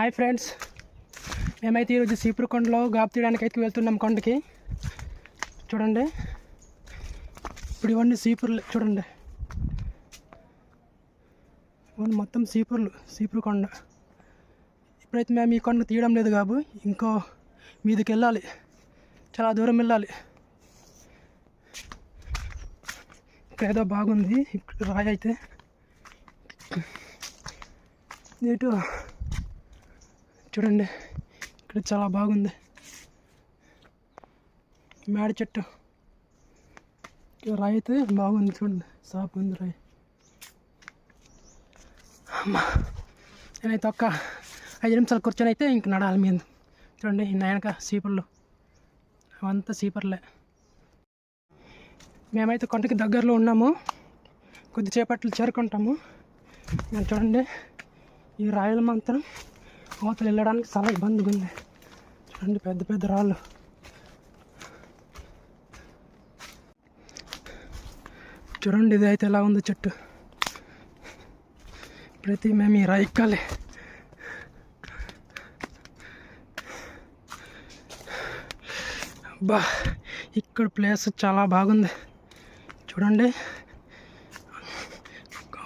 Hi friends. మేమైతే ఈరోజు సీపురు కొండలో గాపు తీయడానికి అయితే వెళ్తున్నాం కొండకి. చూడండి. ఇప్పుడు ఇవన్నీ సీపుర్లు చూడండి. ఇవన్నీ మొత్తం సీపుర్లు సీపురు కొండ. ఇప్పుడైతే మేము ఈ కొండ తీయడం లేదు కాబు ఇంకో మీదకి వెళ్ళాలి చాలా దూరం వెళ్ళాలి. ఇక్కడ ఏదో బాగుంది. ఇక్కడ రాయి అయితే. ఇటు చూడండి ఇక్కడ చాలా బాగుంది. మేడ చెట్టు. రాయి అయితే బాగుంది చూడండి సాపు ఉంది రాయి. అమ్మా నేనైతే ఒక్క ఐదు నిమిషాలు కూర్చొని అయితే ఇంక నడాలి మీద చూడండి నాయనక సీపర్లు. అవంతా సీపర్లే. మేమైతే కొండకి దగ్గరలో ఉన్నాము. కొద్దిసేపట్లో చేరుకుంటాము. నేను చూడండి ఈ రాయలు మాత్రం కోతలు వెళ్ళడానికి చాలా ఇబ్బందిగా ఉంది. చూడండి పెద్ద పెద్ద రాళ్ళు. చూడండి ఇది అయితే ఎలా ఉంది చెట్టు. ప్రతి మేము ఈ రాయి ఎక్కాలి. బా ఇక్కడ ప్లేస్ చాలా బాగుంది. చూడండి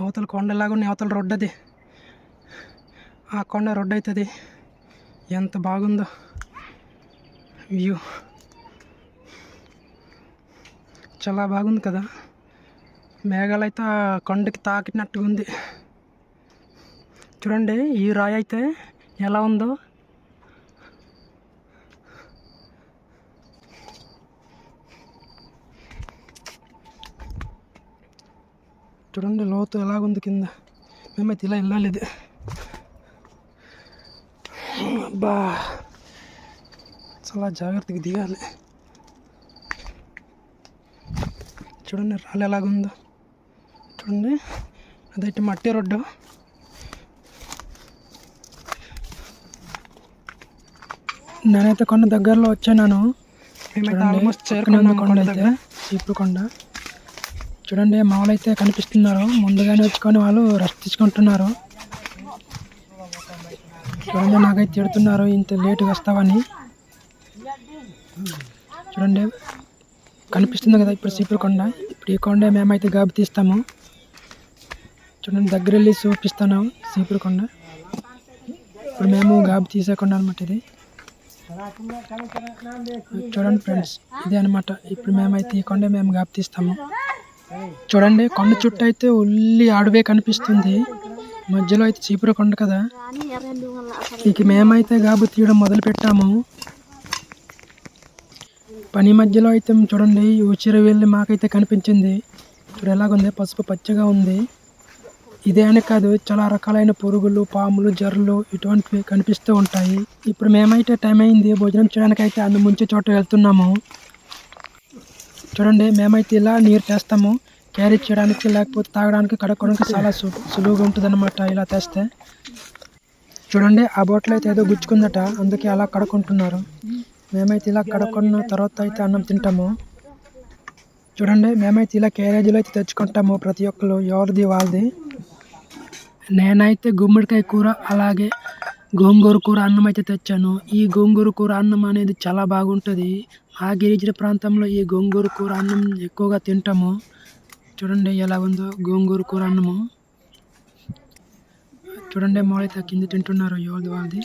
అవతల కొండలాగా ఉన్నాయి అవతల రోడ్డు అది. ఆ కొండ రోడ్డు అవుతుంది ఎంత బాగుందో. వ్యూ. చాలా బాగుంది కదా. మేఘాలు అయితే ఆ కొండకి తాకినట్టుగా ఉంది చూడండి ఈ రాయి అయితే ఎలా ఉందో. చూడండి లోతు ఎలాగుంది కింద. మేమైతే ఇలా వెళ్ళాలి ఇది అబ్బా చాలా జాగ్రత్తగా దిగాలి. చూడండి రాళ్ళు ఎలాగుందో చూడండి అదైతే మట్టి రోడ్డు. నేనైతే కొండ దగ్గరలో వచ్చాను మేమైతే ఆల్మోస్ట్ చేరుకున్నాము కొండ అయితే చీపురు కొండ. చూడండి మామూలు అయితే కనిపిస్తున్నారు. ముందుగానే వచ్చుకొని వాళ్ళు రెస్ట్ తీసుకుంటున్నారు. చూడండి నాకైతే తిడుతున్నారు ఇంత లేటుగా వస్తావని. చూడండి కనిపిస్తుంది కదా ఇప్పుడు సీపురు కొండ. ఇప్పుడు ఈ కొండ మేమైతే గాబు తీస్తాము. చూడండి దగ్గర వెళ్ళి చూపిస్తాను సీపురు కొండ. ఇప్పుడు మేము గాబు తీసే కొండ అనమాట ఇది. చూడండి ఫ్రెండ్స్ ఇదే అనమాట ఇప్పుడు మేమైతే ఈ కొండ మేము గాబు తీస్తాము. చూడండి కొండ చుట్టూ అయితే ఉల్లి అడవే కనిపిస్తుంది. మధ్యలో అయితే చీపురు కొండ కదా? ఇక మేమైతే గాబు తీయడం మొదలు పెట్టాము. పని మధ్యలో అయితే చూడండి ఈ ఉచిర వెళ్ళి మాకైతే కనిపించింది. చూడు ఎలాగుంది పసుపు పచ్చగా ఉంది. ఇదే అని కాదు చాలా రకాలైన పురుగులు పాములు జర్రులు ఇటువంటివి కనిపిస్తూ ఉంటాయి. ఇప్పుడు మేమైతే టైం అయింది భోజనం చేయడానికి అయితే అందు ముంచే చోట వెళ్తున్నాము. చూడండి మేమైతే ఇలా నీరు తెస్తాము క్యారీ చేయడానికి లేకపోతే తాగడానికి కడుక్కోవడానికి చాలా సు సులువుగా ఉంటుంది అనమాట ఇలా తెస్తే. చూడండి ఆ బోట్లో అయితే ఏదో గుచ్చుకుందట అందుకే అలా కడుక్కుంటున్నారు. మేమైతే ఇలా కడుక్కున్న తర్వాత అయితే అన్నం తింటాము. చూడండి మేమైతే ఇలా క్యారేజీలో అయితే తెచ్చుకుంటాము ప్రతి ఒక్కరు ఎవరిది వాళ్ళది. నేనైతే గుమ్మడికాయ కూర అలాగే గోంగూర కూర అన్నం అయితే తెచ్చాను. ఈ గోంగూర కూర అన్నం అనేది చాలా బాగుంటుంది. ఆ గిరిజన ప్రాంతంలో ఈ గోంగూర కూర అన్నం ఎక్కువగా తింటాము. చూడండి ఎలా ఉందో గోంగూర కూర అన్నము. చూడండి మామూలైతే కింద తింటున్నారు ఎవరిది వాళ్ళది.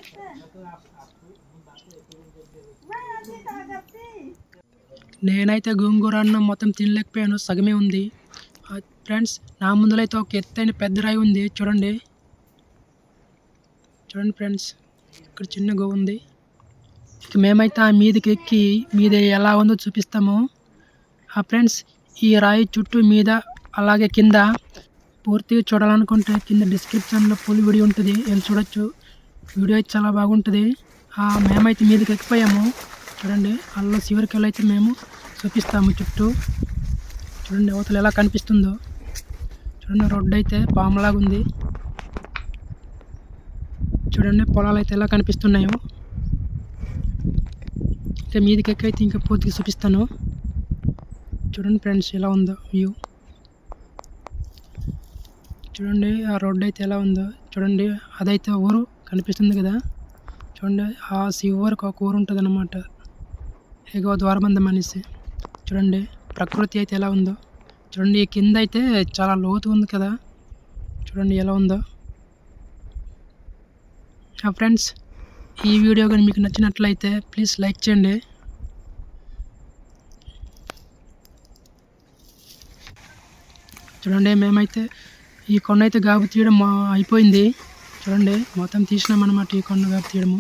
నేనైతే గోంగూర అన్నం మొత్తం తినలేకపోయాను సగమే ఉంది. ఫ్రెండ్స్ నా ముందులో అయితే ఒక ఎత్తైన పెద్ద రాయి ఉంది చూడండి. చూడండి ఫ్రెండ్స్ ఇక్కడ చిన్న గోవు ఉంది. ఇక మేమైతే ఆ మీదకి ఎక్కి మీద ఎలా ఉందో చూపిస్తాము. ఆ ఫ్రెండ్స్ ఈ రాయి చుట్టూ మీద అలాగే కింద పూర్తిగా చూడాలనుకుంటే కింద డిస్క్రిప్షన్లో ఫుల్ వీడియో ఉంటుంది. వెళ్ళి చూడొచ్చు? వీడియో అయితే చాలా బాగుంటుంది. మేమైతే మీదకి ఎక్కిపోయాము. చూడండి అల్ల చివరికి అయితే మేము చూపిస్తాము చుట్టూ. చూడండి అవతల ఎలా కనిపిస్తుందో. చూడండి రోడ్డు అయితే పాములాగా ఉంది. చూడండి పొలాలు అయితే ఎలా కనిపిస్తున్నాయో. ఇంకా మీదకి ఎక్కైతే ఇంకా పూర్తిగా చూపిస్తాను. చూడండి ఫ్రెండ్స్ ఎలా ఉందో వ్యూ. చూడండి ఆ రోడ్డు అయితే ఎలా ఉందో. చూడండి అదైతే ఊరు కనిపిస్తుంది కదా. చూడండి ఆ శివరికి ఒక ఊరు ఉంటుంది అనమాట ఎగో ద్వారబంధం అనేసి. చూడండి ప్రకృతి అయితే ఎలా ఉందో. చూడండి ఈ కింద అయితే చాలా లోతు ఉంది కదా. చూడండి ఎలా ఉందో. ఫ్రెండ్స్ ఈ వీడియో కానీ మీకు నచ్చినట్లయితే ప్లీజ్ లైక్ చేయండి. చూడండి మేమైతే ఈ కొండ అయితే గాబు తీయడం మా- అయిపోయింది. చూడండి మొత్తం తీసినామన్నమాట ఈ కొండ గాబు తీయడము.